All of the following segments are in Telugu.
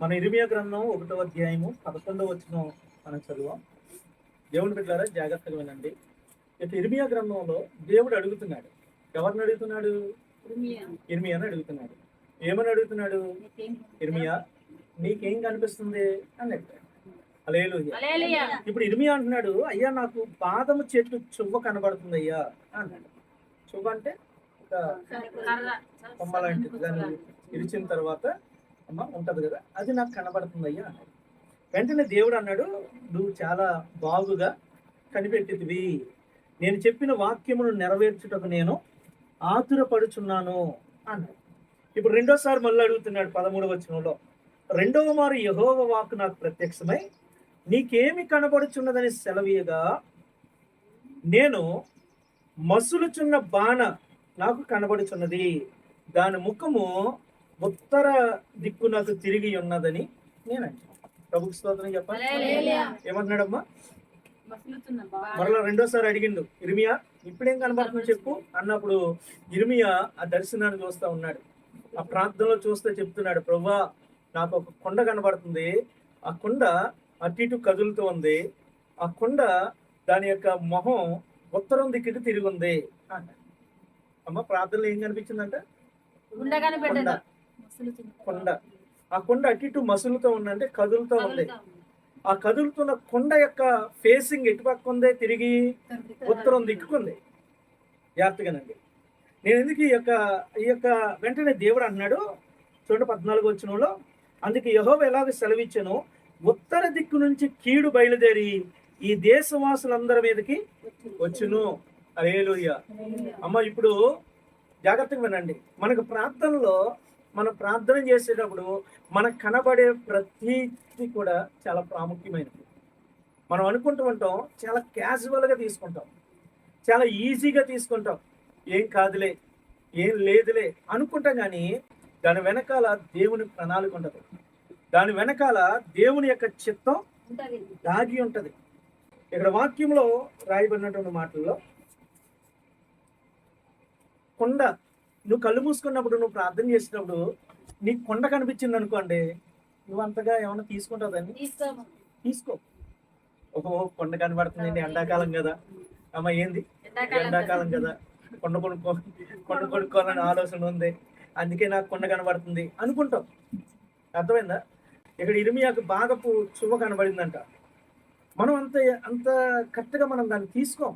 మన ఇరిమియా గ్రంథం ఒకటో అధ్యాయము పదకొండవ వచ్చిన మనం చదువు దేవుని బిడ్డారా జాగ్రత్తగా వినండి. ఇక ఇరిమియా గ్రంథంలో దేవుడు అడుగుతున్నాడు. ఎవరిని అడుగుతున్నాడు? ఇర్మియాని అడుగుతున్నాడు. ఏమని అడుగుతున్నాడు? ఇర్మియా నీకేం కనిపిస్తుంది? అని హల్లెలూయా. ఇప్పుడు ఇర్మియా అంటున్నాడు అయ్యా నాకు బాదము చెట్టు చువ్వ కనబడుతుంది అయ్యా అన్నాడు. చువ్వ అంటే ఒక కొమ్మ లాంటిది. దాన్ని ఇరిచిన తర్వాత అమ్మ ఉంటుంది కదా అది నాకు కనబడుతుంది అయ్యా అన్నాడు. వెంటనే దేవుడు అన్నాడు నువ్వు చాలా బాగుగా కనిపెట్టిదివి నేను చెప్పిన వాక్యమును నెరవేర్చుటకు నేను ఆతురపడుచున్నాను అన్నాడు. ఇప్పుడు రెండోసారి మళ్ళీ అడుగుతున్నాడు పదమూడవ వచనంలో రెండవ మారు యహోవ వాక్ నాకు ప్రత్యక్షమై నీకేమి కనబడుచున్నదని సెలవీయగా నేను మసులుచున్న బాణ నాకు కనబడుచున్నది. దాని ముఖము ఉత్తర దిక్కు నాకు తిరిగి ఉన్నదని నేను ప్రభుకి స్తోత్రం చెప్పాలి. ఏమన్నాడమ్మా మరలా రెండోసారి అడిగిండు ఇర్మియా ఇప్పుడేం కనబడుతుందో చెప్పు. అన్నప్పుడు ఇర్మియా ఆ దర్శనాన్ని చూస్తా ఉన్నాడు. ఆ ప్రాంతంలో చూస్తే చెప్తున్నాడు ప్రభా నాకు ఒక కొండ కనబడుతుంది. ఆ కొండ అటు ఇటు కదులుతూ ఉంది. ఆ కొండ దాని యొక్క మొహం ఉత్తరం దిక్కుకి తిరిగి ఉంది. అమ్మ ప్రార్థనలో ఏం కనిపించిందంట? కొండ. ఆ కొండ అటు ఇటు మసులుతో ఉందంటే కదులుతూ ఉంది. ఆ కదులుతున్న కొండ యొక్క ఫేసింగ్ ఎటు పక్క ఉందే? తిరిగి ఉత్తరం దిక్కుకుంది. జాగ్రత్తగానండి. నేను ఎందుకు ఈ యొక్క ఈ యొక్క వెంటనే దేవుడు అన్నాడు చూడండి పద్నాలుగు వచ్చినలో అందుకే యహోవ ఎలాగ సెలవిచ్చాను? ఉత్తర దిక్కు నుంచి కీడు బయలుదేరి ఈ దేశవాసులందరి మీదకి వచ్చును. అరేలుయ్య అమ్మ ఇప్పుడు జాగ్రత్తగా వినండి. మనకు ప్రార్థనలో మనం ప్రార్థన చేసేటప్పుడు మనకు కనబడే ప్రతిది కూడా చాలా ప్రాముఖ్యమైనది. మనం అనుకుంటూ ఉంటాం చాలా క్యాజువల్గా తీసుకుంటాం. చాలా ఈజీగా తీసుకుంటాం. ఏం కాదులే ఏం లేదులే అనుకుంటాం కానీ దాని వెనకాల దేవుని ప్రణాళిక ఉంటుంది. దాని వెనకాల దేవుని యొక్క చిత్తం దాగి ఉంటది. ఇక్కడ వాక్యంలో రాయబడినటువంటి మాటల్లో కొండ నువ్వు కళ్ళు మూసుకున్నప్పుడు నువ్వు ప్రార్థన చేసినప్పుడు నీకు కొండ కనిపించింది అనుకోండి నువ్వు అంతగా ఏమైనా తీసుకుంటాదని తీసుకో. ఓహో కొండ కనబడుతుంది ఎండాకాలం కదా. అమ్మ ఏంది? ఎండాకాలం కదా. కొండ కొనుక్కో కొండ కొనుక్కోవాలని ఆలోచన ఉంది. అందుకే నాకు కొండ కనబడుతుంది అనుకుంటాం. అర్థమైందా? ఇక్కడ ఇరిమియాకు బాగా చువ్వ కనబడిందంట. మనం అంత అంత కరెక్ట్గా మనం దాన్ని తీసుకోం.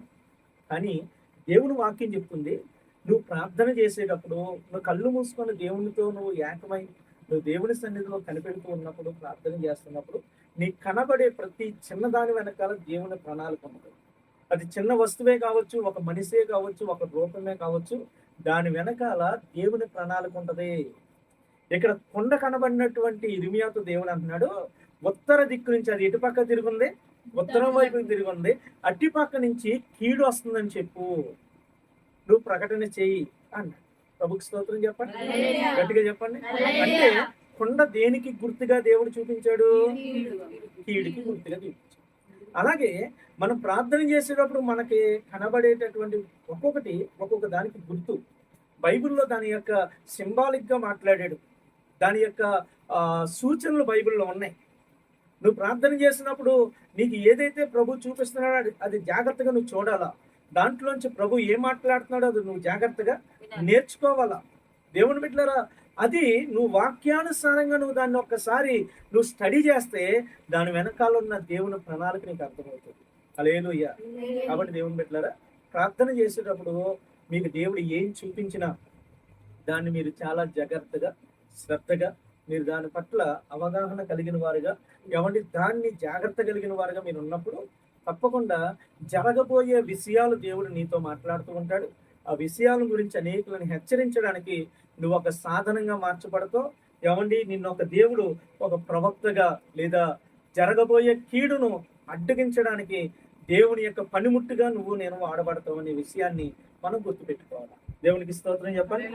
కానీ దేవుని వాక్యం చెప్తుంది నువ్వు ప్రార్థన చేసేటప్పుడు నువ్వు కళ్ళు మూసుకొని దేవునితో నువ్వు ఏకమై నువ్వు దేవుని సన్నిధిలో కనిపెడుతూ ఉన్నప్పుడు ప్రార్థన చేస్తున్నప్పుడు నీకు కనబడే ప్రతి చిన్నదాని వెనకాల దేవుని ప్రణాళిక ఉంటుంది అది చిన్న వస్తువే కావచ్చు ఒక మనిషే కావచ్చు ఒక రూపమే కావచ్చు దాని వెనకాల దేవుని ప్రణాళిక ఉంటుంది. ఇక్కడ కొండ కనబడినటువంటి ఇరిమియాతో దేవుడు అంటున్నాడు ఉత్తర దిక్కు నుంచి అది ఎటు పక్క తిరుగుంది? ఉత్తరం వైపు తిరుగుంది. అట్టి పక్క నుంచి కీడు వస్తుందని చెప్పు. నువ్వు ప్రకటన చెయ్యి అన్నాడు. ప్రభుకి స్తోత్రం చెప్పండి. గట్టిగా చెప్పండి. అంటే కొండ దేనికి గుర్తుగా దేవుడు చూపించాడు? కీడుకి గుర్తుగా చూపించాడు. అలాగే మనం ప్రార్థన చేసేటప్పుడు మనకి కనబడేటటువంటి ఒక్కొక్కటి ఒక్కొక్క దానికి గుర్తు. బైబిల్లో దాని యొక్క సింబాలిక్గా మాట్లాడాడు. దాని యొక్క సూచనలు బైబిల్లో ఉన్నాయి. నువ్వు ప్రార్థన చేసినప్పుడు నీకు ఏదైతే ప్రభు చూపిస్తున్నాడో అది జాగ్రత్తగా నువ్వు చూడాలా? దాంట్లోంచి ప్రభు ఏం మాట్లాడుతున్నాడో అది నువ్వు జాగ్రత్తగా నేర్చుకోవాలా. దేవుని బిడ్డలారా అది నువ్వు వాక్యానుసారంగా నువ్వు దాన్ని ఒక్కసారి నువ్వు స్టడీ చేస్తే దాని వెనకాల ఉన్న దేవుని ప్రణాళిక నీకు అర్థమవుతుంది. అలేలుయ్య కాబట్టి దేవుని బిడ్డలారా ప్రార్థన చేసేటప్పుడు మీకు దేవుడు ఏం చూపించినా దాన్ని మీరు చాలా జాగ్రత్తగా శ్రద్ధగా మీరు దాని పట్ల అవగాహన కలిగిన వారుగా ఏమంటే దాన్ని జాగ్రత్త కలిగిన వారుగా మీరు ఉన్నప్పుడు తప్పకుండా జరగబోయే విషయాలు దేవుడు నీతో మాట్లాడుతూ ఉంటాడు. ఆ విషయాల గురించి అనేకులను హెచ్చరించడానికి నువ్వు ఒక సాధనంగా మార్చబడతావు. ఏమండి? నిన్న ఒక దేవుడు ఒక ప్రవక్తగా లేదా జరగబోయే కీడును అడ్డగించడానికి దేవుని యొక్క పనిముట్టుగా నువ్వు నేను వాడబడతావు అనే విషయాన్ని మనం గుర్తుపెట్టుకోవాలి. దేవునికి స్తోత్రం చెప్పండి